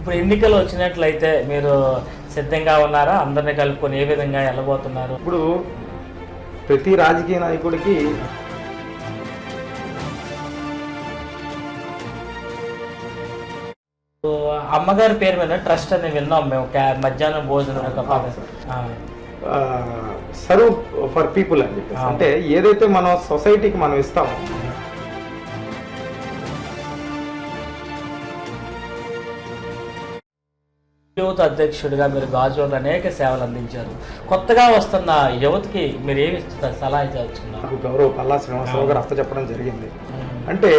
ఇప్పుడు ఎన్నికలు వచ్చినట్లయితే మీరు సిద్ధంగా ఉన్నారా? అందరిని కలుపుకొని ఏ విధంగా వెళ్ళబోతున్నారు? ఇప్పుడు ప్రతి రాజకీయ నాయకుడికి అమ్మగారి పేరు మీద ట్రస్ట్ అని విన్నాం మేము. మధ్యాహ్నం భోజనం సర్వ్ ఫర్ పీపుల్ అని చెప్పేసి. అంటే ఏదైతే మనం సొసైటీకి మనం ఇస్తామో యువత అధ్యక్షుడిగా మీరు గాజువాక అనేక సేవలు అందించారు. కొత్తగా వస్తున్న యువతకి మీరు ఏమి సలహా ఇచ్చున్నారు గౌరవ పల్లా శ్రీనివాసరావు గారు అర్థ చెప్పడం జరిగింది. అంటే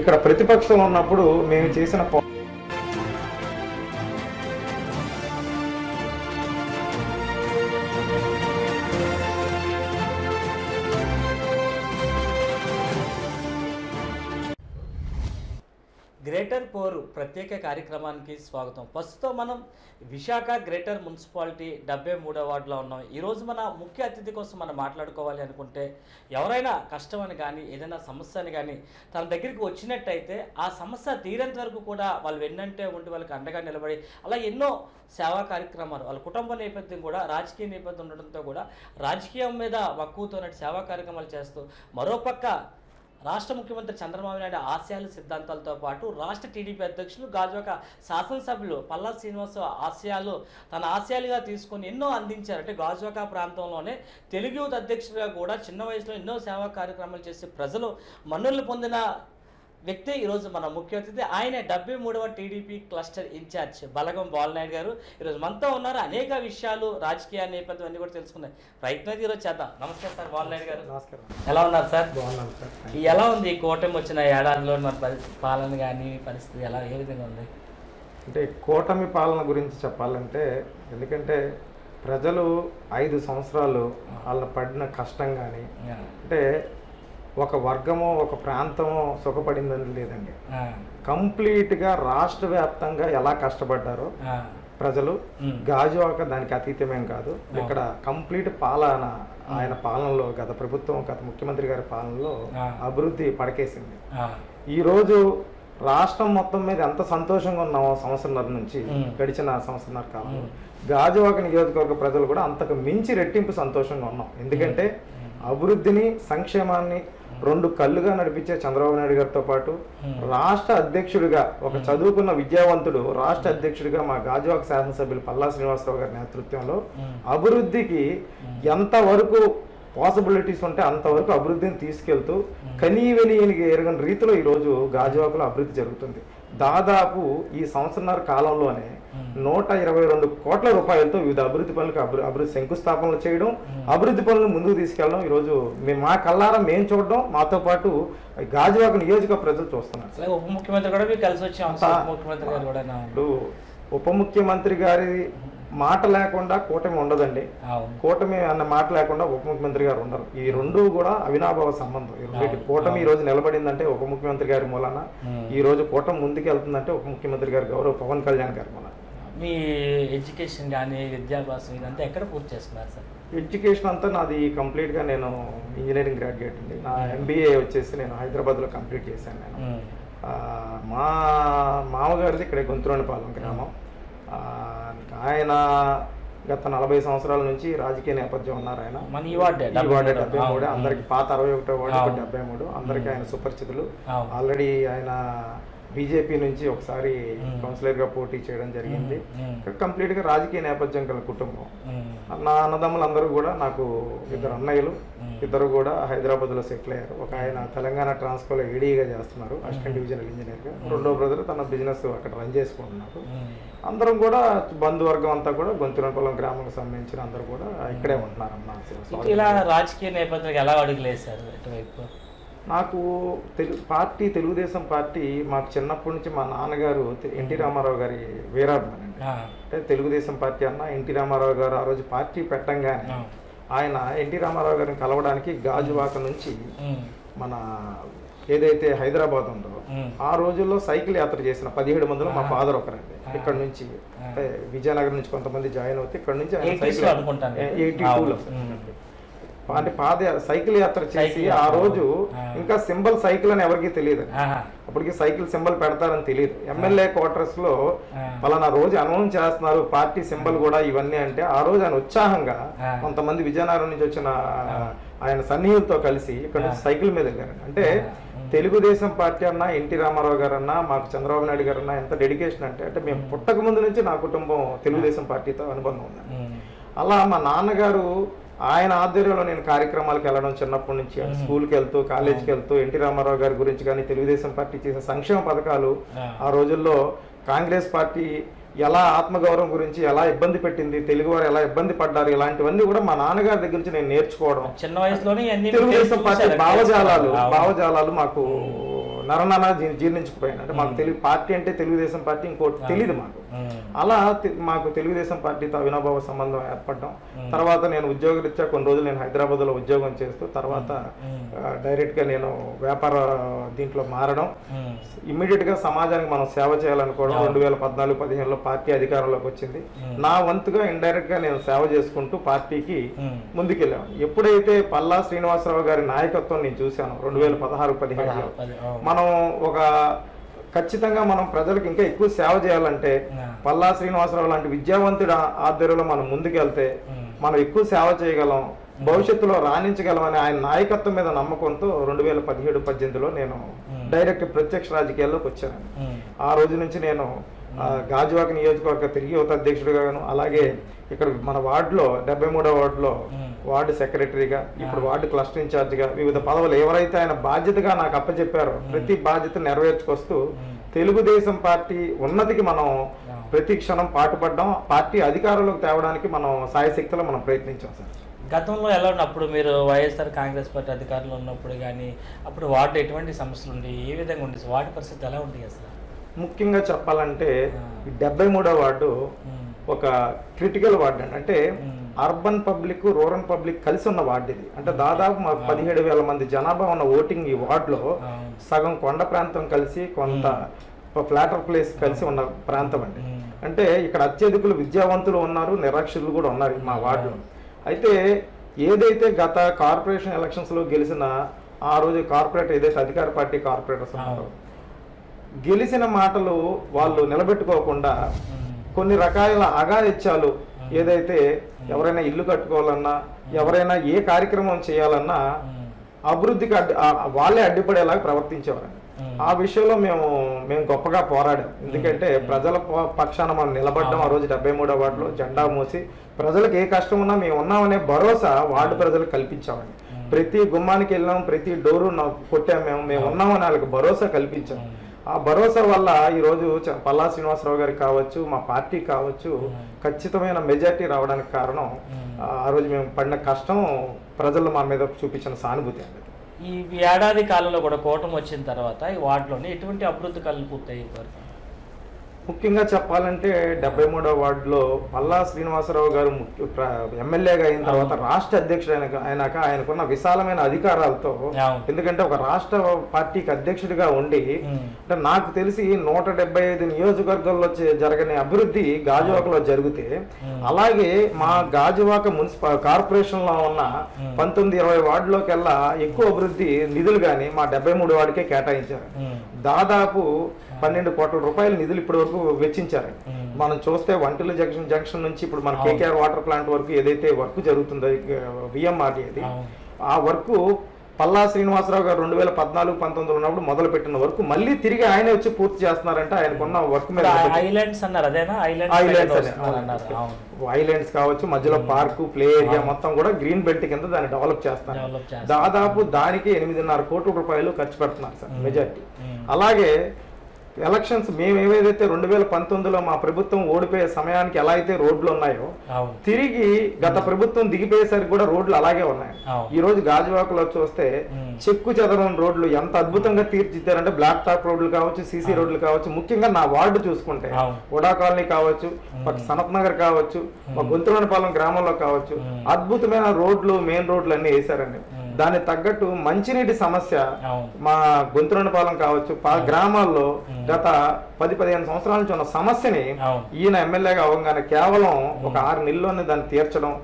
ఇక్కడ ప్రతిపక్షం ఉన్నప్పుడు మేము చేసిన గ్రేటర్ పోరు ప్రత్యేక కార్యక్రమానికి స్వాగతం. ప్రస్తుతం మనం విశాఖ గ్రేటర్ మున్సిపాలిటీ డెబ్బై మూడో వార్డులో ఉన్నాం. ఈరోజు మన ముఖ్య అతిథి కోసం మనం మాట్లాడుకోవాలి అనుకుంటే ఎవరైనా కష్టం అని కానీ ఏదైనా సమస్య అని కానీ తన దగ్గరికి వచ్చినట్టయితే ఆ సమస్య తీరేంత వరకు కూడా వాళ్ళు వెన్నంటే ఉండి వాళ్ళకి అండగా నిలబడి అలా ఎన్నో సేవా కార్యక్రమాలు వాళ్ళ కుటుంబ నేపథ్యం కూడా రాజకీయ నేపథ్యం ఉండడంతో కూడా రాజకీయం మీద మక్కువతో సేవా కార్యక్రమాలు చేస్తూ మరోపక్క రాష్ట్ర ముఖ్యమంత్రి చంద్రబాబు నాయుడు ఆశయాలు సిద్ధాంతాలతో పాటు రాష్ట్ర టీడీపీ అధ్యక్షులు గాజువాక శాసనసభ్యులు పల్లా శ్రీనివాస ఆశయాలు తన ఆశయాలుగా తీసుకొని ఎన్నో అందించారు. అంటే గాజువాక ప్రాంతంలోనే తెలుగు యూత్ అధ్యక్షుడిగా కూడా చిన్న వయసులో ఎన్నో సేవా కార్యక్రమాలు చేసి ప్రజలు మన్నులు పొందిన వ్యక్తి ఈరోజు మన ముఖ్య అతిథి. ఆయన డెబ్బై మూడవ TDP cluster incharge Balagam Balanaidu గారు. ఈరోజు మనతో ఉన్నారు. అనేక విషయాలు రాజకీయ నేపథ్యం అన్ని కూడా తెలుసుకున్నాయి ప్రయత్నం అయితే ఈరోజు చేద్దాం. నమస్తే సార్ బాలనాయుడు గారు. నమస్కారం. ఎలా ఉన్నారు సార్? బాగున్నాను సార్. ఎలా ఉంది ఈ కూటమి వచ్చిన ఏడాదిలో మన పాలన కానీ పరిస్థితి ఎలా ఏ విధంగా ఉంది? అంటే కూటమి పాలన గురించి చెప్పాలంటే ఎందుకంటే ప్రజలు ఐదు సంవత్సరాలు వాళ్ళ పడిన కష్టం కానీ అంటే ఒక వర్గమో ఒక ప్రాంతమో సుఖపడిందని లేదండి. కంప్లీట్గా రాష్ట్ర వ్యాప్తంగా ఎలా కష్టపడ్డారో ప్రజలు గాజువాక దానికి అతీతమేం కాదు. ఇక్కడ కంప్లీట్ పాలన ఆయన పాలనలో గత ప్రభుత్వం గత ముఖ్యమంత్రి గారి పాలనలో. అభివృద్ధి పడకేసింది. ఈరోజు రాష్ట్రం మొత్తం మీద ఎంత సంతోషంగా ఉన్నామో సంవత్సరంన్నర నుంచి. గడిచిన సంవత్సరంన్నర కాలంలో. గాజువాక నియోజకవర్గ ప్రజలు కూడా అంతకు మించి రెట్టింపు సంతోషంగా ఉన్నాం. ఎందుకంటే అభివృద్ధిని సంక్షేమాన్ని రెండు కళ్ళుగా నడిపించే చంద్రబాబు నాయుడు గారితో పాటు రాష్ట్ర అధ్యక్షుడిగా ఒక చదువుకున్న విద్యావంతుడు రాష్ట్ర అధ్యక్షుడిగా మా గాజువాక శాసనసభ్యులు పల్లా శ్రీనివాసరావు గారి నేతృత్వంలో అభివృద్ధికి ఎంతవరకు పాసిబిలిటీస్ ఉంటే అంతవరకు అభివృద్ధిని తీసుకెళ్తూ కనీవెని ఎరగని రీతిలో ఈరోజు గాజువాకలో అభివృద్ధి జరుగుతుంది. దాదాపు ఈ సంవత్సరాల కాలంలోనే నూట ఇరవై రెండు కోట్ల రూపాయలతో వివిధ అభివృద్ధి పనులకు అభివృ- అభివృద్ధి శంకుస్థాపనలు చేయడం అభివృద్ధి పనులను ముందుకు తీసుకెళ్ళడం ఈరోజు మేము మా కల్లారా మేము చూడడం మాతో పాటు గాజువాక నియోజక ప్రజలు చూస్తున్నారు. ఉప ముఖ్యమంత్రి కూడా మీకు కలిసి వచ్చాం ఇప్పుడు ఉప ముఖ్యమంత్రి గారి మాట లేకుండా కూటమి ఉండదండి. కూటమి అన్న మాట లేకుండా ఉప ముఖ్యమంత్రి గారు ఉండరు. ఈ రెండు కూడా అవినాభావ సంబంధం. ఈ కూటమి ఈ రోజు నిలబడిందంటే ఉప ముఖ్యమంత్రి గారి మూలాన ఈ రోజు కూటమి ముందుకు వెళ్తుందంటే ఉప ముఖ్యమంత్రి గారి గౌరవ పవన్ కళ్యాణ్ గారి మూలాన. మీ ఎడ్యుకేషన్ కానీ విద్యాభ్యాసం ఇదంతా ఎక్కడ పూర్తి చేస్తున్నారు సార్? ఎడ్యుకేషన్ అంతా నాది కంప్లీట్గా నేను ఇంజనీరింగ్ గ్రాడ్యుయేట్ అండి. నా ఎంబీఏ వచ్చేసి నేను హైదరాబాద్లో కంప్లీట్ చేశాను నేను. ఆ, మా మామగారిది ఇక్కడ గుంతురానిపాలెం గ్రామం. ఆయన గత నలభై సంవత్సరాల నుంచి రాజకీయ నేపథ్యం ఉన్నారు ఆయన. వార్డే డెబ్బై మూడు. అందరికి పాత అరవై ఒకటో వార్డు అవును. డెబ్బై మూడు. అందరికి ఆయన సుపరిచితులు. ఆల్రెడీ ఆయన బీజేపీ నుంచి ఒకసారి మ్మ్. కౌన్సిలర్గా పోటీ చేయడం జరిగింది. మ్మ్. కంప్లీట్గా రాజకీయ నేపథ్యం గల కుటుంబం. నా అన్నదమ్ములందరూ కూడా నాకు ఇద్దరు అన్నయ్యలు. ఇద్దరు కూడా హైదరాబాద్లో సెటిల్ అయ్యారు. ఒక ఆయన తెలంగాణ ట్రాన్స్కోలో ఏడీగా చేస్తున్నారు అసిస్టెంట్ డివిజనల్ ఇంజనీర్గా రెండో బ్రదర్ తన బిజినెస్ అక్కడ రన్ చేసుకుంటున్నారు. అందరం కూడా బంధువర్గం అంతా కూడా గొంతునపల్లం గ్రామానికి సంబంధించిన అందరూ కూడా ఇక్కడే ఉంటున్నారు అన్న ఇలా రాజకీయ నేపథ్యానికి ఎలా అడుగులేశారు ఇటువైపు నాకు తెలు పార్టీ తెలుగుదేశం పార్టీ మాకు చిన్నప్పటి నుంచి మా నాన్నగారు ఎన్టీ రామారావు గారి వీరాభిమాని అండి. ఆ, అంటే తెలుగుదేశం పార్టీ అన్న ఎన్టీ రామారావు గారు ఆ రోజు పార్టీ పెట్టంగానే ఆయన ఎన్టీ రామారావు గారిని కలవడానికి గాజువాక నుంచి మన ఏదైతే హైదరాబాద్ ఉందో ఆ రోజుల్లో సైకిల్ యాత్ర చేసిన పదిహేడు మందిలో మా ఫాదర్ ఒకరండి. ఇక్కడ నుంచి విజయనగరం నుంచి కొంతమంది జాయిన్ అవుతే ఇక్కడ నుంచి ఆయన 80s లో అనుకుంటాను. ఎయిటీ. టూలో. అంటే పాద సైకిల్ యాత్ర చేసి ఆ. రోజు. ఇంకా సింబల్ సైకిల్ అని ఎవరికి తెలియదు. అప్పటికి సైకిల్ సింబల్ పెడతారని తెలియదు ఎమ్మెల్యే క్వార్టర్స్లో. పలానా రోజు అనౌన్స్ చేస్తున్నారు పార్టీ సింబల్ కూడా ఇవన్నీ అంటే ఆ రోజు ఆయన ఉత్సాహంగా. కొంతమంది విజయనగరం నుంచి వచ్చిన ఆయన సన్నిహితులతో కలిసి ఇక్కడ సైకిల్ మీద వెళ్ళారు అంటే తెలుగుదేశం పార్టీ అన్నా ఎన్టీ రామారావు గారు అన్నా మాకు చంద్రబాబు నాయుడు గారు అన్నా ఎంత డెడికేషన్ అంటే అంటే మేము పుట్టక ముందు నుంచి నా కుటుంబం తెలుగుదేశం పార్టీతో అనుబంధం ఉంది. అలా మా నాన్నగారు ఆయన ఆధ్వర్యంలో నేను కార్యక్రమాలకు వెళ్ళడం చిన్నప్పటి నుంచి స్కూల్కి వెళ్తూ కాలేజీకి వెళ్తూ ఎన్టీ రామారావు గారి గురించి కానీ తెలుగుదేశం పార్టీ చేసే సంక్షేమ పథకాలు ఆ. రోజుల్లో కాంగ్రెస్ పార్టీ ఎలా ఆత్మగౌరవం గురించి ఎలా ఇబ్బంది పెట్టింది తెలుగువారు ఎలా ఇబ్బంది పడ్డారు ఇలాంటివన్నీ కూడా మా నాన్నగారి దగ్గర నుంచి నేను నేర్చుకోవడం చిన్న వయసులోనే తెలుగుదేశం పార్టీ. భావజాలాలు. భావజాలాలు మాకు నరనర జీ- జీర్ణించుకుపోయాయి అంటే మాకు తెలుగు పార్టీ అంటే తెలుగుదేశం పార్టీ ఇంకోటి తెలియదు మాకు. అలా మాకు తెలుగుదేశం పార్టీతో అవినాభావ సంబంధం ఏర్పడడం. తర్వాత నేను ఉద్యోగరీత్యా కొన్ని రోజులు నేను హైదరాబాద్లో ఉద్యోగం చేస్తూ తర్వాత ఆ, డైరెక్ట్గా నేను వ్యాపార దీంట్లో మారడం. ఉమ్. ఇమ్మీడియట్గా సమాజానికి మనం సేవ చేయాలనుకోవడం రెండు వేల పద్నాలుగు పదిహేనులో పార్టీ అధికారంలోకి వచ్చింది. నా వంతుగా ఇండైరెక్ట్గా నేను సేవ చేసుకుంటూ పార్టీకి. ముందుకెళ్ళాను. ఎప్పుడైతే పల్లా శ్రీనివాసరావు గారి నాయకత్వం నేను చూశాను రెండు వేల పదహారు పదిహేడులో పది- అవును. మనం ఒక ఖచ్చితంగా మనం ప్రజలకు ఇంకా ఎక్కువ సేవ చేయాలంటే. పల్లా శ్రీనివాసరావు లాంటి విద్యావంతుడు ఆధ్వర్యంలో మనం ముందుకెళ్తే. మనం ఎక్కువ సేవ చేయగలం భవిష్యత్తులో రాణించగలం అనే ఆయన నాయకత్వం మీద నమ్మకంతో రెండు వేల పదిహేడు పద్దెనిమిదిలో నేను డైరెక్ట్ ప్రత్యక్ష రాజకీయాల్లోకి వచ్చాను. ఆ రోజు నుంచి నేను గాజువాక నియోజకవర్గ తిరిగి యువత అధ్యక్షుడిగాను అలాగే ఇక్కడ మన వార్డులో డెబ్బై మూడో వార్డులో. వార్డు సెక్రటరీగా ఇప్పుడు వార్డు క్లస్టర్ ఇన్ఛార్జిగా వివిధ పదవులు ఎవరైతే ఆయన బాధ్యతగా నాకు అప్పచెప్పారో ప్రతి బాధ్యత నెరవేర్చుకొస్తూ తెలుగుదేశం పార్టీ ఉన్నతికి మనం ప్రతి క్షణం పాటుపడ్డాం పార్టీ అధికారంలోకి తేవడానికి మనం సాయశక్తిలో మనం ప్రయత్నించాం సార్. గతంలో ఎలా ఉన్న అప్పుడు మీరు వైఎస్ఆర్ కాంగ్రెస్ పార్టీ అధికారంలో ఉన్నప్పుడు కానీ అప్పుడు వార్డు ఎటువంటి సమస్యలు ఉండి ఏ విధంగా ఉండేది? వార్డు పరిస్థితి ఎలా ఉంటుంది అసలు? ముఖ్యంగా చెప్పాలంటే ఈ డెబ్బై మూడో వార్డు. ఒక క్రిటికల్ వార్డు అండి. అంటే. అర్బన్ పబ్లిక్ రూరల్ పబ్లిక్ కలిసి ఉన్న వార్డు ఇది. అంటే దాదాపు మాకు పదిహేడు వేల మంది జనాభా ఉన్న ఓటింగ్ ఈ వార్డులో. సగం కొండ ప్రాంతం కలిసి కొంత ఫ్లాటర్ ప్లేస్ కలిసి ఉన్న ప్రాంతం అండి. అంటే ఇక్కడ అత్యధికులు విద్యావంతులు ఉన్నారు నిరక్షరులు కూడా ఉన్నారు మా వార్డులో. అయితే ఏదైతే గత కార్పొరేషన్ ఎలక్షన్స్లో గెలిచిన ఆ రోజు కార్పొరేట్ ఏదైతే అధికార పార్టీ కార్పొరేటర్స్ ఉన్నారో గెలిచిన మాటలు వాళ్ళు నిలబెట్టుకోకుండా. కొన్ని రకాల అగాయిత్యాలు ఏదైతే ఎవరైనా ఇల్లు కట్టుకోవాలన్నా ఎవరైనా ఏ కార్యక్రమం చేయాలన్నా. అభివృద్ధికి అడ్డు వాళ్ళే అడ్డుపడేలాగా ప్రవర్తించేవారండి. ఆ విషయంలో మేము మేము గొప్పగా పోరాడాం ఎందుకంటే ప్రజల పక్షాన మనం నిలబడ్డం ఆ రోజు డెబ్బై మూడో వార్డులో జెండా మోసి ప్రజలకు ఏ కష్టం ఉన్నా మేము ఉన్నామనే భరోసా వార్డు ప్రజలకు కల్పించామండి ప్రతి గుమ్మానికి వెళ్ళాం ప్రతి డోరు కొట్టాం మేము మేము ఉన్నామని వాళ్ళకి భరోసా కల్పించాం ఆ భరోసా వల్ల ఈ రోజు చ- పల్లా శ్రీనివాసరావు గారికి కావచ్చు మా పార్టీ కావచ్చు ఖచ్చితమైన మెజార్టీ రావడానికి కారణం ఆ రోజు మేము పడిన కష్టం ప్రజలు మా మీద చూపించిన సానుభూతి అండి. ఈ ఏడాది కాలంలో కూడా కూటమి వచ్చిన తర్వాత ఈ వార్డులోని ఎటువంటి అభివృద్ధి కళ్ళు పూర్తయి వరకు? ముఖ్యంగా చెప్పాలంటే డెబ్బై మూడో వార్డులో పల్లా శ్రీనివాసరావు గారు ఎమ్మెల్యేగా అయిన తర్వాత రాష్ట్ర అధ్యక్షుడు అయినాక ఆయనకున్న విశాలమైన అధికారాలతో. ఎందుకంటే ఒక రాష్ట్ర పార్టీకి అధ్యక్షుడిగా ఉండి. అంటే నాకు తెలిసి నూట డెబ్బై ఐదు నియోజకవర్గాల్లో జరగని అభివృద్ధి గాజువాకలో జరిగితే అలాగే మా గాజువాక మున్సిపల్ కార్పొరేషన్లో ఉన్న పంతొమ్మిది ఇరవై వార్డులోకెల్లా ఎక్కువ అభివృద్ధి నిధులు కానీ మా డెబ్బై మూడు వార్డుకే కేటాయించారు. దాదాపు పన్నెండు కోట్ల రూపాయల నిధులు ఇప్పటి వరకు వెచ్చించారు. మనం చూస్తే వంటిల జంక్షన్ జంక్షన్ నుంచి ఇప్పుడు మన కేకేఆర్ వాటర్ ప్లాంట్ వరకు ఏదైతే వర్క్ జరుగుతుందో విఎంఆర్డి అది. ఆ వర్క్ పల్లా శ్రీనివాసరావు గారు రెండు వేల పద్నాలుగు పంతొమ్మిదిలో ఉన్నప్పుడు మొదలు పెట్టిన వర్క్ మళ్ళీ తిరిగి ఆయనే వచ్చి పూర్తి చేస్తున్నారంటే ఆయనకున్న వర్క్ మీద ఐలాండ్స్ అన్నారు అదేనా? ఐలాండ్స్ ఐలాండ్స్ కావచ్చు మధ్యలో పార్కు ప్లే ఏరియా మొత్తం కూడా గ్రీన్ బెల్ట్ కింద దాన్ని డెవలప్ చేస్తారు దాదాపు దానికి ఎనిమిదిన్నర కోట్ల రూపాయలు ఖర్చు పెడుతున్నారు సార్ మెజార్టీ. అలాగే ఎలక్షన్స్ మేము ఏవైతే రెండు వేల పంతొమ్మిదిలో మా ప్రభుత్వం ఓడిపోయే సమయానికి ఎలా అయితే రోడ్లు ఉన్నాయో తిరిగి గత ప్రభుత్వం దిగిపోయేసరికి కూడా రోడ్లు అలాగే ఉన్నాయి. ఈ రోజు గాజువాకలో చూస్తే. చెక్కు చెదరం రోడ్లు ఎంత అద్భుతంగా తీర్చిదిద్దారంటే బ్లాక్ టాప్ రోడ్లు కావచ్చు సీసీ రోడ్లు కావచ్చు. ముఖ్యంగా నా వార్డు చూసుకుంటే. ఉడా కాలనీ కావచ్చు సనత్ నగర్ కావచ్చు మా గుంతులపాలెం గ్రామంలో కావచ్చు అద్భుతమైన రోడ్లు మెయిన్ రోడ్లు అన్ని వేశారండి. దానికి తగ్గట్టు మంచినీటి సమస్య మా గుంతులపాలెం కావచ్చు గ్రామాల్లో గత పది పదిహేను సంవత్సరాల నుంచి ఉన్న సమస్యని ఈయన ఎమ్మెల్యేగా అవగానే కేవలం ఒక ఆరు నెలల్లోనే దాన్ని తీర్చడం.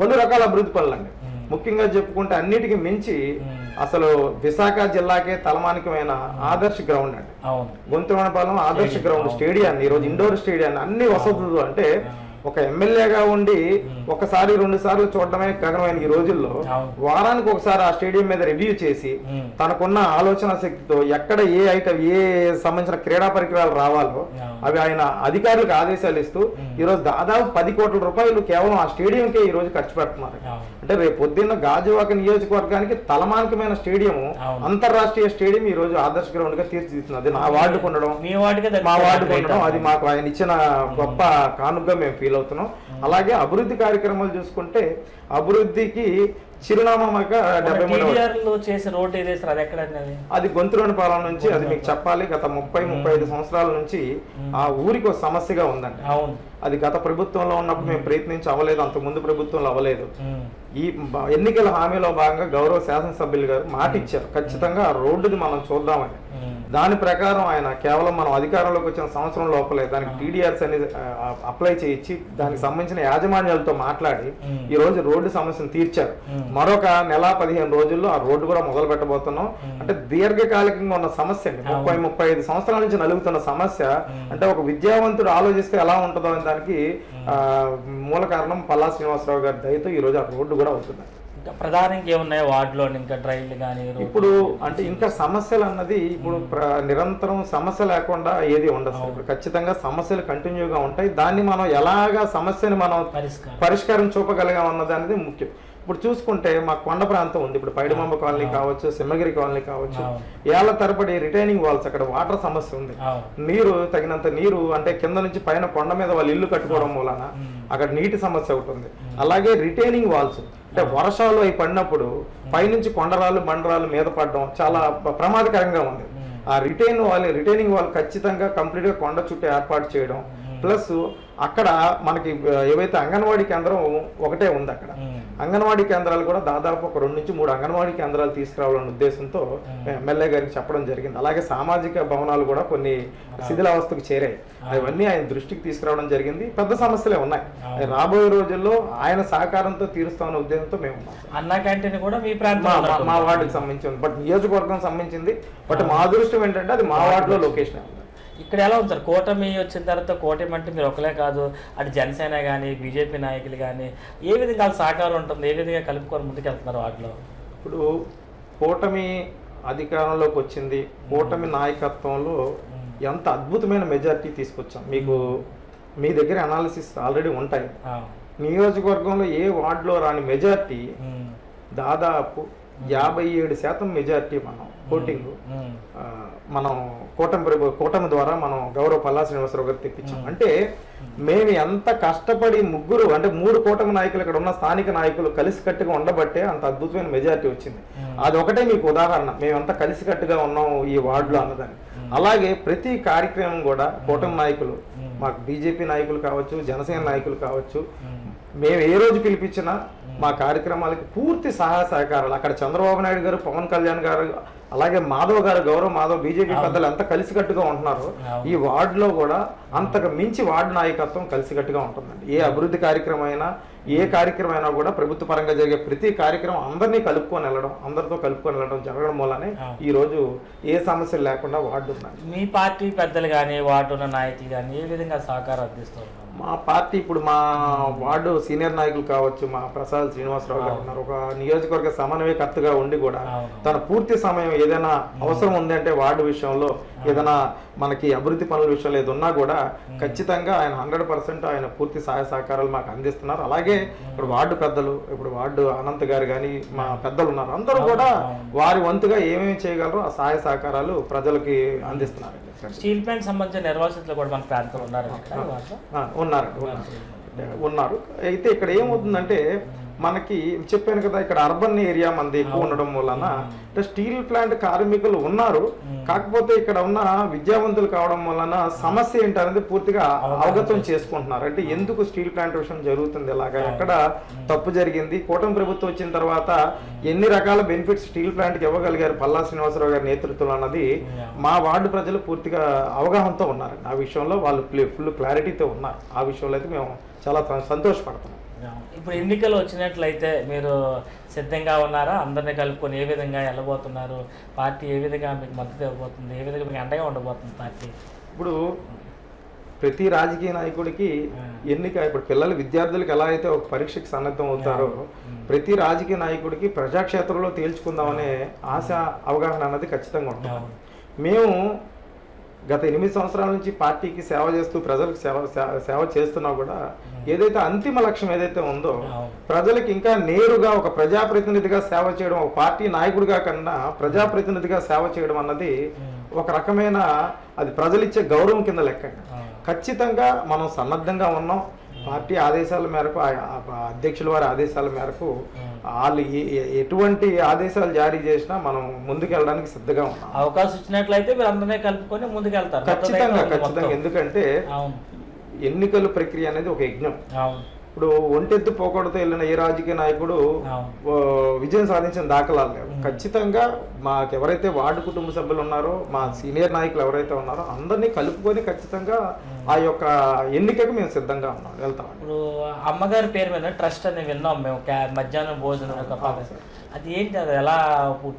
పలు రకాల అభివృద్ధి పనులండి. ముఖ్యంగా చెప్పుకుంటే అన్నిటికీ మించి. అసలు విశాఖ జిల్లాకే తలమానికమైన ఆదర్శ గ్రౌండ్ అండి. గుంతవనపాలెం ఆదర్శ గ్రౌండ్ స్టేడియాన్ని ఈరోజు ఇండోర్ స్టేడియాన్ని అన్ని వసతులు అంటే ఒక ఎమ్మెల్యేగా ఉండి ఒకసారి రెండు సార్లు చూడడమే గగనమైన ఈ రోజుల్లో. వారానికి ఒకసారి ఆ స్టేడియం మీద రివ్యూ చేసి. తనకున్న ఆలోచన శక్తితో ఎక్కడ ఏ ఐటమ్ ఏ సంబంధించిన క్రీడా పరికరాలు రావాలో. అవి ఆయన అధికారులకు ఆదేశాలు ఇస్తూ ఈ రోజు దాదాపు పది కోట్ల రూపాయలు కేవలం ఆ స్టేడియంకే ఈ రోజు ఖర్చు పెడుతున్నారు అంటే రేపు పొద్దున్న గాజువాక నియోజకవర్గానికి తలమానికమైన స్టేడియం. అంతర్రాష్ట్రీయ స్టేడియం ఈ రోజు ఆదర్శ గ్రౌండ్గా తీర్చిదిద్దుతుంది అది నా వార్డుకు ఉండడం మీ great ఉండడం అది. మాకు ఆయన ఇచ్చిన గొప్ప కానుకగా మేము ఫీల్ అవుతున్నాం. అలాగే అభివృద్ధి కార్యక్రమాలు చూసుకుంటే అభివృద్ధికి చిరునామాగా డెబ్బై మూడు TDR లో చేసే రోడ్ ఏదేస్తారు అది ఎక్కడ అది గొంతులోని పాలన నుంచి అది మీకు చెప్పాలి గత ముప్పై ముప్పై ఐదు సంవత్సరాల నుంచి ఆ ఊరికి ఒక సమస్యగా ఉందండి అవును. అది గత ప్రభుత్వంలో ఉన్నప్పుడు మేము ప్రయత్నించి అవ్వలేదు అంత ముందు ప్రభుత్వంలో అవ్వలేదు. ఈ ఎన్నికల హామీలో భాగంగా గౌరవ శాసనసభ్యులు గారు మాట ఇచ్చారు ఖచ్చితంగా ఆ రోడ్డుది మనం చూద్దామని. దాని ప్రకారం ఆయన కేవలం మనం అధికారంలోకి వచ్చిన సంవత్సరం లోపలే దానికి టీడీఆర్స్ అనేది అప్లై చేయించి దానికి సంబంధించిన యాజమాన్యాలతో మాట్లాడి. ఈ రోజు రోడ్డు సమస్యను తీర్చారు. మరొక నెల పదిహేను రోజుల్లో ఆ రోడ్డు కూడా మొదలు పెట్టబోతున్నాం. అంటే దీర్ఘకాలికంగా ఉన్న సమస్య అండి. ముప్పై ముప్పై ఐదు సంవత్సరాల నుంచి నలుగుతున్న సమస్య అంటే ఒక విద్యావంతుడు ఆలోచిస్తే ఎలా ఉంటుందో దానికి మూల కారణం పల్లా శ్రీనివాసరావు గారి దయతో ఈ రోజు ఆ రోడ్డు కూడా అవుతుంది. ఇంకా ప్రధానంగా ఇంకేమున్నాయి? వార్డులో ఇంకా డ్రైన్లు కానీ ఇప్పుడు అంటే ఇంకా సమస్యలు అన్నది ఇప్పుడు నిరంతరం సమస్య లేకుండా ఏది ఉండదు. ఇప్పుడు ఖచ్చితంగా సమస్యలు కంటిన్యూగా ఉంటాయి. దాన్ని మనం ఎలాగా సమస్యని మనం పరిష్కారం. పరిష్కారం చూపగలిగాం అన్నది అనేది ముఖ్యం. ఇప్పుడు చూసుకుంటే మా కొండ ప్రాంతం ఉంది. ఇప్పుడు పైడిమాంబ కాలనీ కావచ్చు సింహగిరి కాలనీ కావచ్చు. ఏళ్ళ తరబడి రిటైనింగ్ వాల్స్ అక్కడ వాటర్ సమస్య ఉంది. నీరు తగినంత నీరు అంటే కింద నుంచి పైన కొండ మీద వాళ్ళు ఇల్లు కట్టుకోవడం మూలన అక్కడ నీటి సమస్య ఒకటి ఉంది. అలాగే రిటైనింగ్ వాల్స్ అంటే వర్షాలు అవి పడినప్పుడు పైనుంచి కొండరాళ్ళు బండరాళ్ళు మీద పడడం చాలా ప్ర- ప్రమాదకరంగా ఉంది. ఆ రిటైన్ వాల్ రిటైనింగ్ వాల్ ఖచ్చితంగా కంప్లీట్గా కొండ చుట్టూ ఏర్పాటు చేయడం ప్లస్ అక్కడ మనకి ఏవైతే అంగన్వాడీ కేంద్రం ఒకటే ఉంది అక్కడ. అంగన్వాడీ కేంద్రాలు కూడా దాదాపు ఒక రెండు నుంచి మూడు అంగన్వాడీ కేంద్రాలు తీసుకురావాలనే ఉద్దేశంతో ఎమ్మెల్యే గారికి చెప్పడం జరిగింది. అలాగే సామాజిక భవనాలు కూడా కొన్ని శిథిలావస్థకు చేరాయి. అవన్నీ ఆయన దృష్టికి తీసుకురావడం జరిగింది. పెద్ద సమస్యలే ఉన్నాయి. రాబోయే రోజుల్లో ఆయన సహకారంతో తీరుస్తామన్న ఉద్దేశంతో మేము. అన్నా క్యాంటీన్ కూడా మీ ప్రాంతంలో మా- వార్డుకి సంబంధించింది బట్ నియోజకవర్గం సంబంధించింది. బట్ మా అదృష్టం ఏంటంటే అది మా వార్డులో లొకేషన్ ఉంది. ఇక్కడ ఎలా ఉంది సార్ కూటమి వచ్చిన తర్వాత కూటమి అంటే మీరు ఒకలే కాదు అటు జనసేన కానీ బీజేపీ నాయకులు కానీ ఏ విధంగా సహకారం ఉంటుంది? ఏ విధంగా కలుపుకొని ముందుకెళ్తున్నారు వాటిలో? ఇప్పుడు కూటమి అధికారంలోకి వచ్చింది. కూటమి నాయకత్వంలో ఎంత అద్భుతమైన మెజారిటీ తీసుకొచ్చాం. మీకు మీ దగ్గర అనాలిసిస్ ఆల్రెడీ ఉంటాయి. నియోజకవర్గంలో ఏ వార్డులో రాని మెజారిటీ. దాదాపు యాభై ఏడు శాతం మెజారిటీ మనం ఆ, మనం కూటమి ప్రభు- కూటమి ద్వారా మనం గౌరవ పల్లా శ్రీనివాసరావు గారు తెప్పించాం. అంటే మేము. ఎంత కష్టపడి ముగ్గురు అంటే మూడు కూటమి నాయకులు ఇక్కడ ఉన్న స్థానిక నాయకులు కలిసికట్టుగా ఉండబట్టే అంత అద్భుతమైన మెజారిటీ వచ్చింది. అది ఒకటే మీకు ఉదాహరణ. మేము ఎంత కలిసికట్టుగా ఉన్నాం ఈ వార్డులో అన్నదాన్ని అలాగే ప్రతి కార్యక్రమం కూడా కూటమి నాయకులు మాకు బీజేపీ నాయకులు కావచ్చు జనసేన నాయకులు కావచ్చు మేము ఏ రోజు పిలిపించినా మా కార్యక్రమాలకి పూర్తి సహాయ సహకారాలు. అక్కడ చంద్రబాబు నాయుడు గారు పవన్ కళ్యాణ్ గారు అలాగే మాధవ్ గారు గౌరవ్ మాధవ్ బీజేపీ పెద్దలు ఎంత కలిసికట్టుగా ఉంటున్నారో. ఈ వార్డులో కూడా అంతకు మించి వార్డు నాయకత్వం కలిసికట్టుగా ఉంటుందండి. ఏ అభివృద్ధి కార్యక్రమం అయినా ఏ కార్యక్రమం అయినా కూడా ప్రభుత్వ పరంగా జరిగే ప్రతి కార్యక్రమం అందరినీ కలుపుకొని వెళ్ళడం అందరితో కలుపుకొని వెళ్ళడం జరగడం మూలనే ఈ రోజు ఏ సమస్యలు లేకుండా వార్డు ఉందండి. మీ పార్టీ పెద్దలు కానీ వార్డు ఉన్న నాయకులు కానీ ఏ విధంగా సహకారం అందిస్తారు మా పార్టీ ఇప్పుడు మా వార్డు సీనియర్ నాయకులు కావచ్చు మా ప్రసాద్ శ్రీనివాసరావు గారు ఉన్నారు. ఒక నియోజకవర్గ సమన్వయకర్తగా ఉండి కూడా. తన పూర్తి సమయం ఏదైనా అవసరం ఉంది అంటే వార్డు విషయంలో ఏదైనా మనకి అభివృద్ధి పనుల విషయంలో ఏది ఉన్నా కూడా ఖచ్చితంగా ఆయన హండ్రెడ్ పర్సెంట్ ఆయన పూర్తి సహాయ సహకారాలు మాకు అందిస్తున్నారు. అలాగే ఇప్పుడు వార్డు పెద్దలు ఇప్పుడు వార్డు అనంత్ గారు కానీ మా పెద్దలు ఉన్నారు. అందరూ కూడా వారి వంతుగా ఏమేమి చేయగలరో ఆ సహాయ సహకారాలు ప్రజలకి అందిస్తున్నారు. స్టీల్ ప్లాంట్ సంబంధించిన నిర్వాసితులు కూడా మన ప్రాంతంలో ఉన్నారు ఉన్నారు ఉన్నారు. అయితే ఇక్కడ ఏమవుతుందంటే మనకి చెప్పాను కదా ఇక్కడ అర్బన్ ఏరియా మనది ఎక్కువ ఉండడం వలన అంటే స్టీల్ ప్లాంట్ కార్మికులు ఉన్నారు. కాకపోతే ఇక్కడ ఉన్న విద్యావంతులు కావడం వలన సమస్య ఏంటనేది పూర్తిగా అవగతం చేసుకుంటున్నారు. అంటే ఎందుకు స్టీల్ ప్లాంట్ విషయం జరుగుతుంది ఇలాగా? ఎక్కడ తప్పు జరిగింది? కూటమి ప్రభుత్వం వచ్చిన తర్వాత ఎన్ని రకాల బెనిఫిట్స్ స్టీల్ ప్లాంట్కి ఇవ్వగలిగారు పల్లా శ్రీనివాసరావు గారి నేతృత్వంలో అన్నది మా వార్డు ప్రజలు పూర్తిగా అవగాహనతో ఉన్నారండి ఆ విషయంలో వాళ్ళు ఫుల్ క్లారిటీతో ఉన్నారు. ఆ విషయంలో అయితే మేము చాలా సంతోషపడుతున్నాం ఇప్పుడు ఎన్నికలు వచ్చినట్లయితే మీరు సిద్ధంగా ఉన్నారా? అందరినీ కలుపుకొని ఏ విధంగా వెళ్ళబోతున్నారు? పార్టీ ఏ విధంగా మీకు మద్దతు ఇవ్వబోతుంది? ఏ విధంగా మీకు అండగా ఉండబోతుంది పార్టీ? ఇప్పుడు ప్రతి రాజకీయ నాయకుడికి. ఎన్నిక ఇప్పుడు పిల్లలు విద్యార్థులకు ఎలా అయితే ఒక పరీక్షకి సన్నద్ధం అవుతారో. ప్రతి రాజకీయ నాయకుడికి ప్రజాక్షేత్రంలో తేల్చుకుందామనే ఆశ అవగాహన అన్నది ఖచ్చితంగా ఉంటుంది. మేము గత ఎనిమిది సంవత్సరాల నుంచి పార్టీకి సేవ చేస్తూ ప్రజలకు సేవ సేవ- సేవ చేస్తున్నా కూడా ఏదైతే అంతిమ లక్ష్యం ఏదైతే ఉందో. ప్రజలకు ఇంకా నేరుగా ఒక ప్రజాప్రతినిధిగా సేవ చేయడం ఒక పార్టీ నాయకుడిగా కన్నా ప్రజాప్రతినిధిగా సేవ చేయడం అన్నది. ఒక రకమైన అది ప్రజలిచ్చే గౌరవం కింద లెక్క. ఖచ్చితంగా మనం సన్నద్ధంగా ఉన్నాం పార్టీ ఆదేశాల మేరకు అధ్యక్షుల వారి ఆదేశాల మేరకు వాళ్ళు ఏ- ఏ- ఎటువంటి ఆదేశాలు జారీ చేసినా మనం ముందుకెళ్ళడానికి సిద్ధంగా ఉన్నాం. అవకాశం ఇచ్చినట్లయితే మీరు అందరినీ కలుపుకొని ముందుకు వెళ్తారు ఖచ్చితంగా ఖచ్చితంగా. ఎందుకంటే ఎన్నికల ప్రక్రియ అనేది ఒక యజ్ఞం. ఇప్పుడు ఒంటెత్తు పోకూడతో వెళ్ళిన ఏ రాజకీయ నాయకుడు విజయం సాధించిన దాఖలాలు లేవు. ఖచ్చితంగా మాకు ఎవరైతే వార్డు కుటుంబ సభ్యులు ఉన్నారో మా సీనియర్ నాయకులు ఎవరైతే ఉన్నారో అందరినీ కలుపుకొని ఖచ్చితంగా ఆ యొక్క ఎన్నికకు మేము సిద్ధంగా ఉన్నాం వెళ్తాం. ఇప్పుడు అమ్మగారి పేరు మీద ట్రస్ట్ అని విన్నాం మేము మధ్యాహ్నం భోజనం. అది ఏంటి అది ఎలా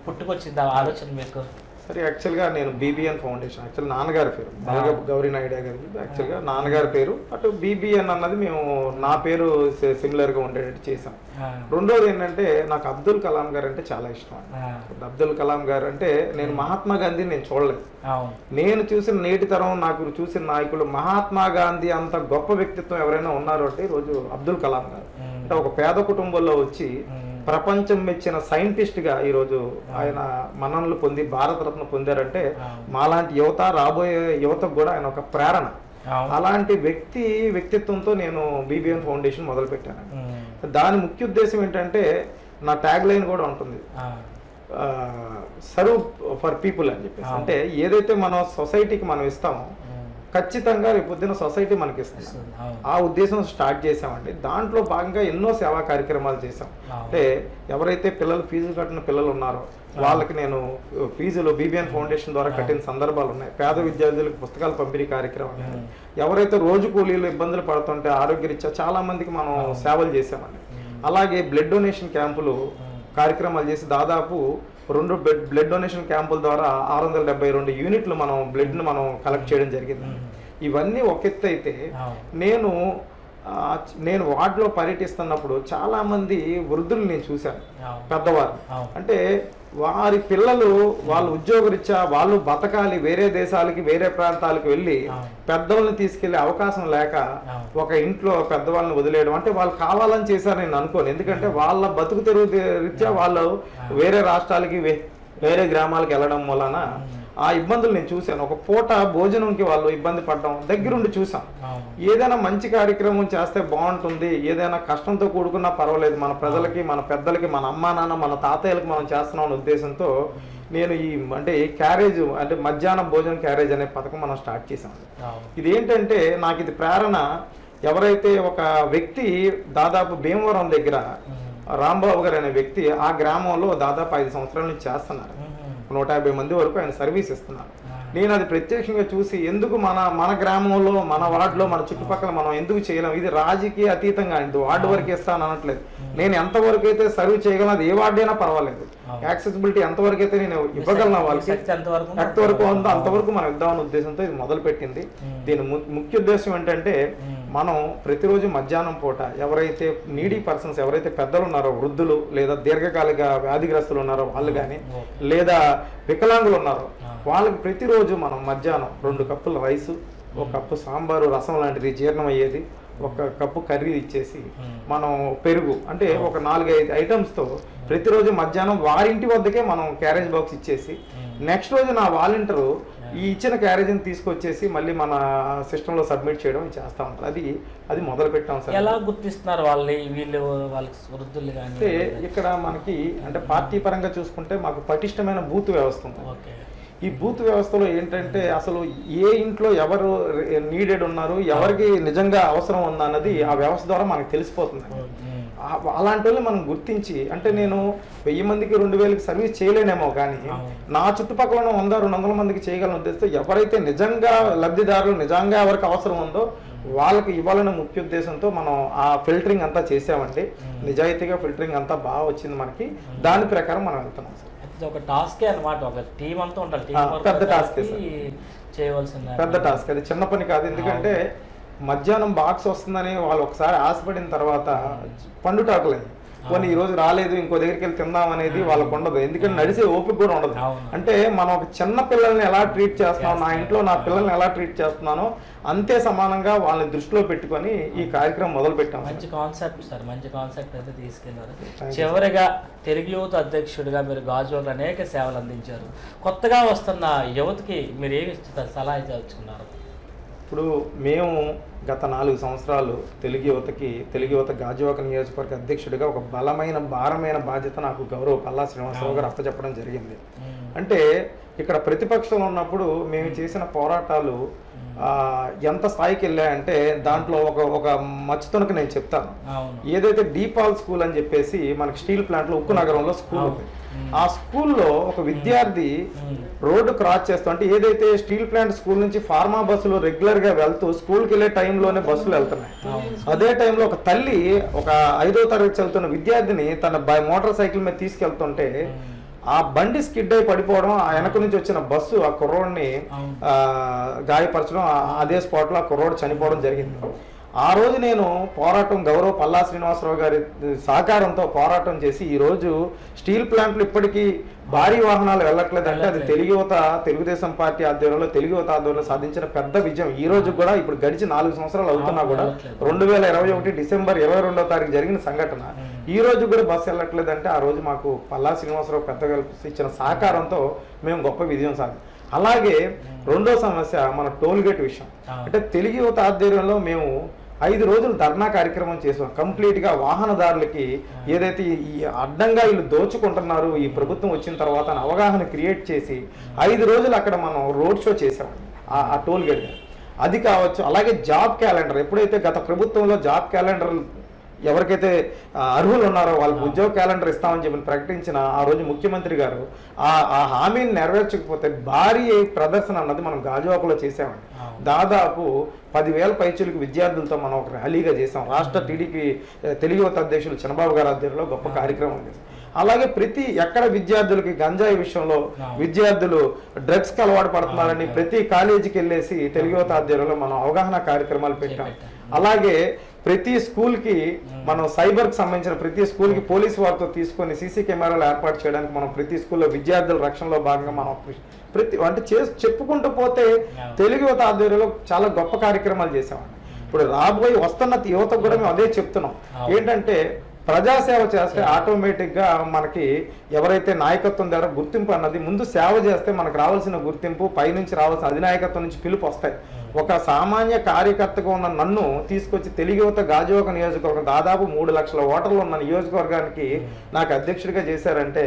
పుట్టుకొచ్చింది ఆ ఆలోచన మీకు? సరే యాక్చువల్గా నేను బీబీఎన్ ఫౌండేషన్ యాక్చువల్ నాన్నగారి పేరు బలగ గౌరీ నాయుడు గారికి యాక్చువల్గా నాన్నగారి పేరు అటు బీబీఎన్ అన్నది మేము నా పేరు సిమిలర్గా ఉండేటట్టు చేసాం రెండోది ఏంటంటే నాకు అబ్దుల్ కలాం గారు అంటే చాలా ఇష్టం అబ్దుల్ కలాం గారు అంటే నేను మహాత్మా గాంధీ నేను చూడలేదు. నేను చూసిన నేటి తరం నాకు చూసిన నాయకులు మహాత్మా గాంధీ అంత గొప్ప వ్యక్తిత్వం ఎవరైనా ఉన్నారు అంటే ఈరోజు అబ్దుల్ కలాం గారు. అంటే ఒక పేద కుటుంబంలో వచ్చి ప్రపంచం మెచ్చిన సైంటిస్ట్గా ఈరోజు ఆయన మన్ననలు పొంది భారతరత్న పొందారంటే. మాలాంటి యువత రాబోయే యువతకు కూడా ఆయన ఒక ప్రేరణ. అలాంటి వ్యక్తి వ్యక్తిత్వంతో నేను బీబీఎన్ ఫౌండేషన్ మొదలు పెట్టాను ఉమ్, దాని ముఖ్య ఉద్దేశం ఏంటంటే నా ట్యాగ్ లైన్ కూడా ఉంటుంది. సర్వ్ ఫర్ పీపుల్ అని చెప్పేసి. అంటే ఏదైతే మనం సొసైటీకి మనం ఇస్తామో ఖచ్చితంగా రేపు పొద్దున్న సొసైటీ మనకి ఇస్తుంది ఆ ఉద్దేశం స్టార్ట్ చేసామండి దాంట్లో భాగంగా ఎన్నో సేవా కార్యక్రమాలు చేశాం. అవును. అంటే ఎవరైతే పిల్లలు ఫీజులు కట్టిన పిల్లలు ఉన్నారో వాళ్ళకి నేను ఫీజులు బీబీఎన్ ఫౌండేషన్ ద్వారా కట్టిన సందర్భాలు ఉన్నాయి. పేద విద్యార్థులకు పుస్తకాల పంపిణీ కార్యక్రమం ఎవరైతే రోజు కూలీలు ఇబ్బందులు పడుతుంటే ఆరోగ్యరీత్యా చాలా మందికి మనం సేవలు చేసామండి అలాగే బ్లడ్ డొనేషన్ క్యాంపులు కార్యక్రమాలు చేసి దాదాపు రెండు బ్లడ్ బ్లడ్ డొనేషన్ క్యాంపుల ద్వారా ఆరు వందల డెబ్బై రెండు యూనిట్లు మనం బ్లడ్ను మనం కలెక్ట్ చేయడం జరిగింది. ఇవన్నీ ఒక ఎత్తు అయితే నేను నేను వార్డులో పర్యటిస్తున్నప్పుడు చాలా మంది వృద్ధులు నేను చూశాను పెద్దవారు అంటే వారి పిల్లలు వాళ్ళ ఉద్యోగరీత్యా వాళ్ళు బతకాలి వేరే దేశాలకి వేరే ప్రాంతాలకు వెళ్ళి. పెద్దవాళ్ళని తీసుకెళ్ళే అవకాశం లేక. ఒక ఇంట్లో పెద్దవాళ్ళని వదిలేయడం అంటే వాళ్ళు కావాలని చేశారు నేను అనుకోను. ఎందుకంటే వాళ్ళ బతుకు తెరువు దే- రీత్యా వాళ్ళు వేరే రాష్ట్రాలకి వే- వేరే గ్రామాలకు వెళ్ళడం వలన ఆ ఇబ్బందులు నేను చూశాను. ఒక పూట భోజనంకి వాళ్ళు ఇబ్బంది పడడం దగ్గరుండి చూసాం ఏదైనా మంచి కార్యక్రమం చేస్తే బాగుంటుంది. ఏదైనా కష్టంతో కూడుకున్నా పర్వాలేదు. మన ప్రజలకి మన పెద్దలకి మన అమ్మా నాన్న మన తాతయ్యలకి మనం చేస్తున్నాం అనే ఉద్దేశంతో నేను ఈ అంటే క్యారేజ్ అంటే మధ్యాహ్నం భోజనం క్యారేజ్ అనే పథకం మనం స్టార్ట్ చేసాం ఏంటంటే నాకు ఇది ప్రేరణ. ఎవరైతే ఒక వ్యక్తి దాదాపు భీమవరం దగ్గర రాంబాబు గారు అనే వ్యక్తి ఆ గ్రామంలో దాదాపు ఐదు సంవత్సరాల నుంచి చేస్తున్నారు. నూట యాభై మంది వరకు ఆయన సర్వీస్ ఇస్తున్నారు. నేను అది ప్రత్యక్షంగా చూసి ఎందుకు మన మన గ్రామంలో మన వార్డులో మన చుట్టుపక్కల మనం ఎందుకు చేయలేం? ఇది రాజకీయ అతీతంగా ఇది వార్డు వరకు ఇస్తాను అనట్లేదు. నేను ఎంతవరకు అయితే సర్వ్ చేయగలను అది ఏ వార్డు అయినా పర్వాలేదు యాక్సెసిబిలిటీ ఎంతవరకు అయితే నేను ఇవ్వగలను వాళ్ళకి ఎంతవరకు ఉందో అంతవరకు. మనం ఇద్దామనే ఉద్దేశంతో ఇది మొదలు పెట్టింది దీని ము- ముఖ్య ఉద్దేశం ఏంటంటే మనం ప్రతిరోజు మధ్యాహ్నం పూట ఎవరైతే నీడీ పర్సన్స్ ఎవరైతే పెద్దలు ఉన్నారో వృద్ధులు లేదా దీర్ఘకాలిక వ్యాధిగ్రస్తులు ఉన్నారో వాళ్ళు కానీ లేదా వికలాంగులు ఉన్నారో వాళ్ళకి ప్రతిరోజు మనం మధ్యాహ్నం రెండు కప్పుల రైసు ఒక కప్పు సాంబారు రసం లాంటిది జీర్ణం అయ్యేది ఒక కప్పు కర్రీ ఇచ్చేసి మనం పెరుగు అంటే ఒక నాలుగు ఐదు ఐటమ్స్తో ప్రతిరోజు మధ్యాహ్నం వారింటి వద్దకే మనం క్యారేజ్ బాక్స్ ఇచ్చేసి నెక్స్ట్ రోజు నా వాలంటీరు ఈ ఇచ్చిన క్యారేజీని తీసుకొచ్చేసి మళ్ళీ మన సిస్టంలో సబ్మిట్ చేయడం చేస్తా ఉంటారు. అది అది మొదలు పెట్టాం సార్. ఎలా గుర్తిస్తున్నారు వాళ్ళు వీళ్ళు వాళ్ళకి వృద్ధులు అంటే ఇక్కడ మనకి అంటే పార్టీ పరంగా చూసుకుంటే మాకు పటిష్టమైన బూత్ వ్యవస్థ ఉంది. ఈ బూత్ వ్యవస్థలో ఏంటంటే అసలు ఏ ఇంట్లో ఎవరు నీడెడ్ ఉన్నారు ఎవరికి నిజంగా అవసరం ఉందా అన్నది ఆ వ్యవస్థ ద్వారా మనకు తెలిసిపోతుంది. అలాంటి వాళ్ళని మనం గుర్తించి అంటే నేను వెయ్యి మందికి రెండు వేలకి సర్వీస్ చేయలేనేమో కానీ. నా చుట్టుపక్కల ఉన్న వంద రెండు వందల మందికి చేయగలను ఉద్దేశంతో ఎవరైతే నిజంగా లబ్ధిదారులు నిజంగా ఎవరికి అవసరం ఉందో వాళ్ళకి ఇవ్వాలనే ముఖ్య ఉద్దేశంతో మనం ఆ ఫిల్టరింగ్ అంతా చేసామండి. నిజాయితీగా ఫిల్టరింగ్ అంతా బాగా వచ్చింది మనకి. దాని ప్రకారం మనం వెళ్తున్నాం సార్. ఒక టాస్కే అన్నమాట ఒక టీం అంతా ఉండాలి. వర్క్ పెద్ద కలిపి చేయవలసిన పెద్ద టాస్క్ అది చిన్న పని కాదు. ఎందుకంటే మధ్యాహ్నం బాక్స్ వస్తుందని వాళ్ళు ఒకసారి ఆశపడిన తర్వాత పండుటాకులేదు కొన్ని ఈ రోజు రాలేదు ఇంకో దగ్గరికి వెళ్ళి తిందాం అనేది వాళ్ళకు ఉండదు. ఎందుకంటే నడిచే ఓపిక కూడా ఉండదు. అంటే మనం ఒక చిన్న పిల్లల్ని ఎలా ట్రీట్ చేస్తున్నాం నా ఇంట్లో నా పిల్లల్ని ఎలా ట్రీట్ చేస్తున్నానో అంతే సమానంగా వాళ్ళని దృష్టిలో పెట్టుకొని ఈ కార్యక్రమం మొదలు పెట్టాం. మంచి కాన్సెప్ట్ సార్ మంచి కాన్సెప్ట్ అయితే తీసుకెళ్ళారు. You. చివరిగా తెలుగు యువత అధ్యక్షుడిగా మీరు గాజువాకు అనేక సేవలు అందించారు. కొత్తగా వస్తున్న యువతకి మీరు ఏమి సలహా ఇచ్చుకున్నారు ఇప్పుడు మేము గత నాలుగు సంవత్సరాలు తెలుగు యువతకి తెలుగు యువత గాజువాక నియోజకవర్గ అధ్యక్షుడిగా ఒక బలమైన భారమైన బాధ్యత నాకు గౌరవ పల్లా శ్రీనివాసరావు గారు అప్పచెప్పడం జరిగింది. అంటే ఇక్కడ ప్రతిపక్షంలో ఉన్నప్పుడు మేము చేసిన పోరాటాలు ఎంత స్థాయికి వెళ్ళాయంటే దాంట్లో ఒక ఒక మచ్చుతునకు నేను చెప్తాను. ఏదైతే డీపాల్ స్కూల్ అని చెప్పేసి మనకి స్టీల్ ప్లాంట్లో ఉక్కు నగరంలో స్కూల్ ఉంది. ఆ స్కూల్లో ఒక విద్యార్థి రోడ్డు క్రాస్ చేస్తూ అంటే ఏదైతే స్టీల్ ప్లాంట్ స్కూల్ నుంచి ఫార్మా బస్సులు రెగ్యులర్గా వెళ్తూ స్కూల్కి వెళ్ళే టైంలోనే బస్సులు వెళ్తున్నాయి. అదే టైంలో ఒక తల్లి ఒక ఐదో తరగతి చదువుతున్న విద్యార్థిని తన బై- మోటార్ సైకిల్ మీద తీసుకెళ్తుంటే ఆ బండి స్కిడ్ అయి పడిపోవడం ఆ వెనక నుంచి వచ్చిన బస్సు ఆ కుర్రోడిని గాయపరచడం అదే స్పాట్లో ఆ కుర్రోడు చనిపోవడం జరిగింది. ఆ రోజు నేను పోరాటం గౌరవ పల్లా శ్రీనివాసరావు గారి సహకారంతో పోరాటం చేసి ఈ రోజు స్టీల్ ప్లాంట్లు ఇప్పటికీ భారీ వాహనాలు వెళ్ళట్లేదంటే అది తెలుగు యువత తెలుగుదేశం పార్టీ ఆధ్వర్యంలో తెలుగు యువత ఆధ్వర్యంలో సాధించిన పెద్ద విజయం. ఈ రోజు కూడా ఇప్పుడు గడిచి నాలుగు సంవత్సరాలు అవుతున్నా కూడా రెండు వేల ఇరవై ఒకటి డిసెంబర్ ఇరవై రెండో తారీఖు జరిగిన సంఘటన. ఈ రోజు కూడా బస్సు వెళ్ళట్లేదంటే ఆ రోజు మాకు పల్లా శ్రీనివాసరావు పెద్దగా ఇచ్చిన సహకారంతో మేము గొప్ప విజయం సాధి. అలాగే రెండో సమస్య మన టోల్ గేట్ విషయం అంటే తెలుగు యువత ఆధ్వర్యంలో మేము ఐదు రోజులు ధర్నా కార్యక్రమం చేసాం. కంప్లీట్గా వాహనదారులకి ఏదైతే ఈ- అడ్డంగా వీళ్ళు దోచుకుంటున్నారు ఈ ప్రభుత్వం వచ్చిన తర్వాత అవగాహన క్రియేట్ చేసి ఐదు రోజులు అక్కడ మనం రోడ్ షో చేసాం ఆ- టోల్ గేట్ అది కావచ్చు అలాగే జాబ్ క్యాలెండర్ ఎప్పుడైతే గత ప్రభుత్వంలో జాబ్ క్యాలెండర్ ఎవరికైతే అర్హులు ఉన్నారో వాళ్ళకి ఉద్యోగ క్యాలెండర్ ఇస్తామని చెప్పి ప్రకటించిన ఆ రోజు ముఖ్యమంత్రి గారు ఆ ఆ హామీని నెరవేర్చకపోతే భారీ ప్రదర్శన అన్నది మనం గాజువాకలో చేసామండి దాదాపు పదివేల పైచులకు విద్యార్థులతో మనం ఒక ర్యాలీగా చేసాం రాష్ట్ర టీడీపీ తెలుగు యువత అధ్యక్షులు చంద్రబాబు గారి ఆధ్వర్యంలో గొప్ప కార్యక్రమం చేసాం అలాగే ప్రతి ఎక్కడ విద్యార్థులకి గంజాయి విషయంలో విద్యార్థులు డ్రగ్స్కి అలవాటు పడుతున్నారని ప్రతి కాలేజీకి వెళ్ళేసి తెలుగు యువత ఆధ్వర్యంలో మనం అవగాహన కార్యక్రమాలు పెట్టాం. అలాగే ప్రతి స్కూల్కి మనం సైబర్కి సంబంధించిన ప్రతి స్కూల్కి పోలీసు వారితో తీసుకొని సీసీ కెమెరాలు ఏర్పాటు చేయడానికి మనం ప్రతి స్కూల్లో విద్యార్థుల రక్షణలో భాగంగా మనం ప్రతి అంటే చేసి చెప్పుకుంటూ పోతే తెలుగు యువత ఆధ్వర్యంలో చాలా గొప్ప కార్యక్రమాలు చేసామండి ఇప్పుడు రాబోయే వస్తున్న యువతకు కూడా మేము అదే చెప్తున్నాం. ఏంటంటే ప్రజాసేవ చేస్తే ఆటోమేటిక్గా మనకి ఎవరైతే నాయకత్వం ద్వారా గుర్తింపు అన్నది ముందు సేవ చేస్తే మనకు రావాల్సిన గుర్తింపు పైనుంచి రావాల్సిన అధినాయకత్వం నుంచి పిలుపు వస్తాయి. ఒక సామాన్య కార్యకర్తగా ఉన్న నన్ను తీసుకొచ్చి తెలుగు యువత గాజువాక నియోజకవర్గం దాదాపు మూడు లక్షల ఓటర్లు ఉన్న నియోజకవర్గానికి నాకు అధ్యక్షుడిగా చేశారంటే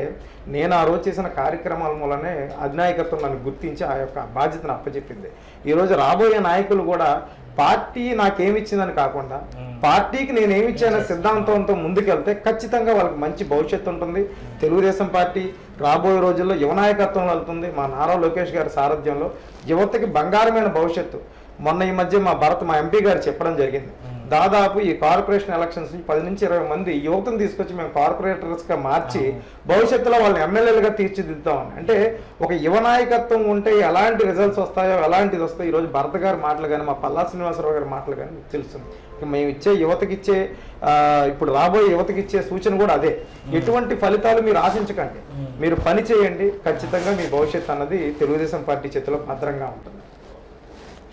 నేను ఆ రోజు చేసిన కార్యక్రమాల మూలనే అధినాయకత్వం నన్ను గుర్తించి ఆ యొక్క బాధ్యతను అప్పచెప్పింది. ఈరోజు రాబోయే నాయకులు కూడా పార్టీ నాకేమిచ్చిందని కాకుండా పార్టీకి నేను ఏమిచ్చాన సిద్ధాంతంతో ముందుకెళ్తే ఖచ్చితంగా వాళ్ళకి మంచి భవిష్యత్తు ఉంటుంది. తెలుగుదేశం పార్టీ రాబోయే రోజుల్లో యువ నాయకత్వం వెళ్తుంది. మా నారా లోకేష్ గారి సారథ్యంలో యువతకి బంగారమైన భవిష్యత్తు. మొన్న ఈ మధ్య మా భరత్ మా ఎంపీ గారు చెప్పడం జరిగింది. దాదాపు ఈ కార్పొరేషన్ ఎలక్షన్స్ నుంచి పది నుంచి ఇరవై మంది యువతను తీసుకొచ్చి మేము కార్పొరేటర్స్గా మార్చి భవిష్యత్తులో వాళ్ళని ఎమ్మెల్యేలుగా తీర్చిదిద్దామని. అంటే ఒక యువ నాయకత్వం ఉంటే ఎలాంటి రిజల్ట్స్ వస్తాయో ఎలాంటిది వస్తాయో ఈరోజు భరత్ గారి మాటలు కానీ మా పల్లా శ్రీనివాసరావు గారి మాటలు కానీ తెలుస్తుంది. మేము ఇచ్చే యువతకి ఇచ్చే ఆ, ఇప్పుడు రాబోయే యువతకి ఇచ్చే సూచన కూడా అదే. ఎటువంటి ఫలితాలు మీరు ఆశించకండి. మీరు పని చేయండి. ఖచ్చితంగా మీ భవిష్యత్తు అన్నది తెలుగుదేశం పార్టీ చేతిలో భద్రంగా ఉంటుంది.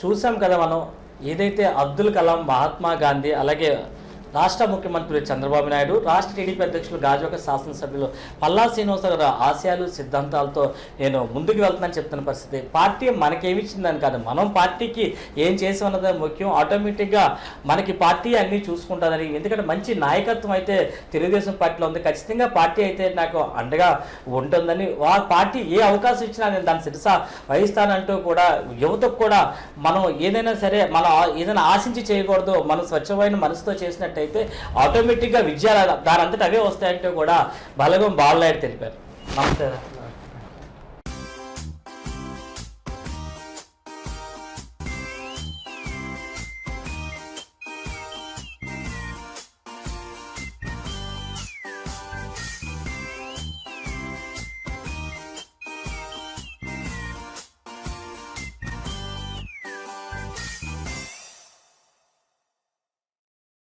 చూసాం కదా మనం ఏదైతే అబ్దుల్ కలాం మహాత్మా గాంధీ అలాగే రాష్ట్ర ముఖ్యమంత్రి చంద్రబాబు నాయుడు రాష్ట్ర టీడీపీ అధ్యక్షులు గాజువాక శాసనసభ్యులు పల్లా శ్రీనివాసరావు ఆశయాలు సిద్ధాంతాలతో నేను ముందుకు వెళ్తున్నాను చెప్తున్న పరిస్థితి. పార్టీ మనకేమిచ్చిందని కాదు మనం పార్టీకి ఏం చేసి ఉన్నదే ముఖ్యం. ఆటోమేటిక్గా మనకి పార్టీ అన్నీ చూసుకుంటుందని. ఎందుకంటే మంచి నాయకత్వం అయితే తెలుగుదేశం పార్టీలో ఉంది. ఖచ్చితంగా పార్టీ అయితే నాకు అండగా ఉంటుందని. ఆ పార్టీ ఏ అవకాశం ఇచ్చినా నేను దాన్ని సిరిసా వహిస్తానంటూ కూడా యువతకు కూడా మనం ఏదైనా సరే మనం ఏదైనా ఆశించి చేయకూడదు. మనం స్వచ్ఛమైన మనసుతో అయితే ఆటోమేటిక్గా విజయాలు దాని అంతటా అవే వస్తాయంటే కూడా బలగం బాలనాయుడు తెలిపారు. నమస్తే